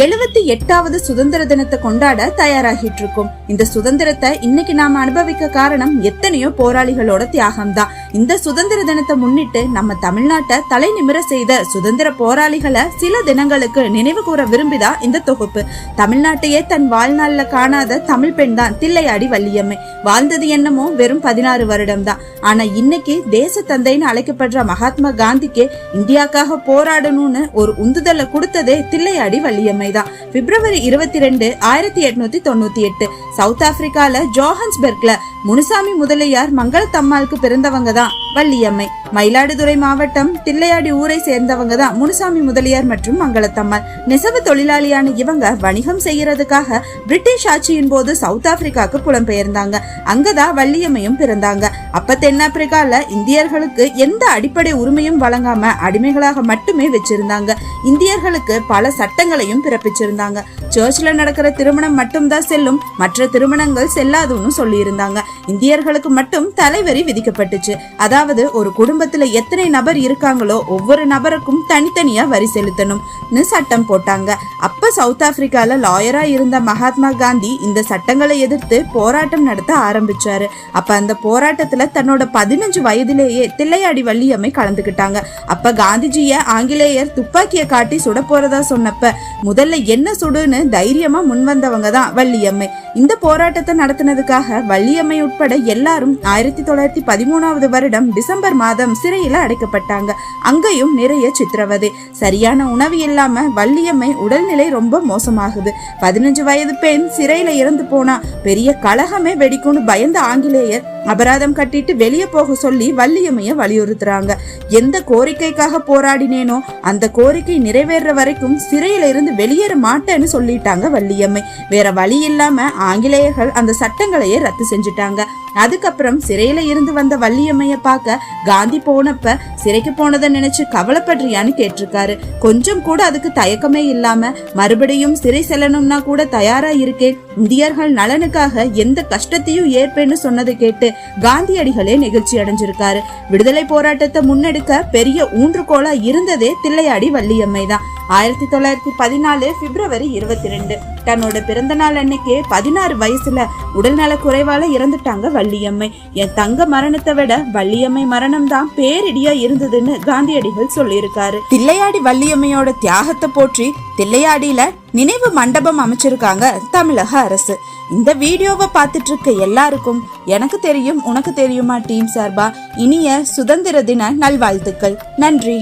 எழுபத்தி எட்டாவது சுதந்திர தினத்தை கொண்டாட தயாராகிட்டு இருக்கும். இந்த சுதந்திரத்தை இன்னைக்கு நாம அனுபவிக்க காரணம் எத்தனையோ போராளிகளோட தியாகம் தான் இந்த சுதந்திர தினத்தை முன்னிட்டு நம்ம தமிழ்நாட்டை தலை நிமிர செய்த சுதந்திர போராளிகளை சில தினங்களுக்கு நினைவு கூற விரும்பிதான் இந்த தொகுப்பு. தமிழ்நாட்டையே தன் வாழ்நாளில் காணாத தமிழ் பெண் தான் தில்லையாடி வள்ளியம்மை. வாழ்ந்தது என்னமோ வெறும் பதினாறு வருடம் தான் ஆனா இன்னைக்கு தேச தந்தைன்னு அழைக்கப்படுற மகாத்மா காந்திக்கு இந்தியாக்காக போராடணும்னு ஒரு உந்துதலை கொடுத்ததே தில்லையாடி வள்ளியம்மை தான் பிப்ரவரி இருபத்தி ரெண்டு ஆயிரத்தி எட்நூத்தி தொண்ணூத்தி எட்டு. சவுத் ஆப்பிரிக்கால ஜோஹன்ஸ்பர்க்ல முனுசாமி முதலியார் மங்களத்தம்மாளுக்கு பிறந்தவங்க தான் வள்ளியம்மை. மயிலாடுதுறை மாவட்டம் தில்லையாடி ஊரை சேர்ந்தவங்க தான் முனுசாமி முதலியார் மற்றும் மங்களத்தம்மாள் நெசவு தொழிலாளியான இவங்க வணிகம் செய்யறதுக்காக பிரிட்டிஷ் ஆட்சியின் போது சவுத் ஆப்பிரிக்காவுக்கு புலம்பெயர்ந்தாங்க. அங்கதான் வள்ளியம்மையும் பிறந்தாங்க. அப்ப தென்னாப்பிரிக்கால இந்தியர்களுக்கு எந்த அடிப்படை உரிமையும் வழங்காம அடிமைகளாக மட்டுமே வச்சிருந்தாங்க. இந்தியர்களுக்கு பல சட்டங்களையும் பிறப்பிச்சிருந்தாங்க. சர்ச்ல நடக்கிற திருமணம் மட்டும்தான் செல்லும். மற்ற திருமணங்கள் செல்லாதுன்னு சொல்லியிருந்தாங்க. இந்தியர்களுக்கு மட்டும் தலைவரி விதிக்கப்பட்டுச்சு. அதாவது ஒரு குடும்பத்துல எத்தனை நபர் இருக்காங்களோ ஒவ்வொரு நபருக்கும் தனித்தனியா வரி செலுத்தணும்னு சட்டம் போட்டாங்க. அப்ப சவுத் ஆப்பிரிக்கால லாயரா இருந்த மகாத்மா காந்தி இந்த சட்டங்களை எதிர்த்து போராட்டம் நடத்த ஆரம்பிச்சாரு. அப்ப அந்த போராட்டத்துல தன்னோட பதினஞ்சு வயதிலேயே தில்லையாடி வள்ளியம்மை கலந்துக்கிட்டாங்க அப்ப காந்திஜிய ஆங்கிலேயர் துப்பாக்கியை காட்டி சுட போறதா சொன்னப்ப முதல்ல என்ன சுடுன்னு தைரியமா முன் வந்தவங்க தான் வள்ளியம்மை. இந்த போராட்டத்தை நடத்தினதுக்காக வள்ளியம்மை உட்பட எல்லாரும் ஆயிரத்தி தொள்ளாயிரத்தி பதிமூணாவது வருடம் டிசம்பர் மாதம் சிறையில அடைக்கப்பட்டாங்க. அங்கேயும் நிறைய சித்திரவதை. சரியான உணவு இல்லாம வள்ளியம்மை உடல்நிலை ரொம்ப ரொம்ப மோசமாகுது. பதினஞ்சு வயது பெண் சிறையில இறந்து போனா பெரிய கலகமே வெடிக்கும்னு பயந்த ஆங்கிலேயர் அபராதம் கட்டிட்டு வெளியே போக சொல்லி வள்ளியம்மைய வலியுறுத்துறாங்க. எந்த கோரிக்கைக்காக போராடினேனோ அந்த கோரிக்கை நிறைவேற வரைக்கும் சிறையில இருந்து வெளியேற மாட்டேன்னு சொல்லிட்டாங்க வள்ளியம்மை. வேற வழி இல்லாம ஆங்கிலேயர்கள் அந்த சட்டங்களையே ரத்து செஞ்சுட்டாங்க. அதுக்கப்புறம் சிறையில இருந்து வந்த வள்ளியம்மைய பார்க்க காந்தி போனப்ப சிறைக்கு போனதை நினைச்சு கவலைப்படுறியான்னு கேட்டிருக்காரு. கொஞ்சம் கூட அதுக்கு தயக்கமே இல்லாம மறுபடியும் சிறை செல்லணும்னா கூட தயாரா இருக்கேன் இந்தியர்கள் நலனுக்காக எந்த கஷ்டத்தையும் ஏற்பேன்னு சொன்னதை கேட்டு காந்தியடிகளே நெகிழ்ச்சி அடைஞ்சிருக்காரு. விடுதலை போராட்டத்தை முன்னெடுக்க பெரிய ஊன்றுகோலா இருந்ததே தில்லையாடி வள்ளியம்மை தான் ஆயிரத்தி தொள்ளாயிரத்தி பதினாலு பிப்ரவரி இருபத்தி ரெண்டு தன்னோட பிறந்த நாள் அன்னைக்கு பதினாறு வயசுல உடல்நல குறைவால இறந்துட்டாங்க வள்ளியம்மை. என் தங்க மரணத்தை விட வள்ளியம்மை மரணம் தான் பேரிடியா இருந்ததுன்னு காந்தியடிகள் சொல்லியிருக்காரு. தில்லையாடி வள்ளியம்மையோட தியாகத்தை போற்றி தில்லையாடியில நினைவு மண்டபம் அமைச்சிருக்காங்க தமிழக அரசு. இந்த வீடியோவை பார்த்துட்டு இருக்க எல்லாருக்கும் எனக்கு தெரியும் உனக்கு தெரியுமா டீம் சார்பா? இனிய சுதந்திர தின நல்வாழ்த்துக்கள். நன்றி.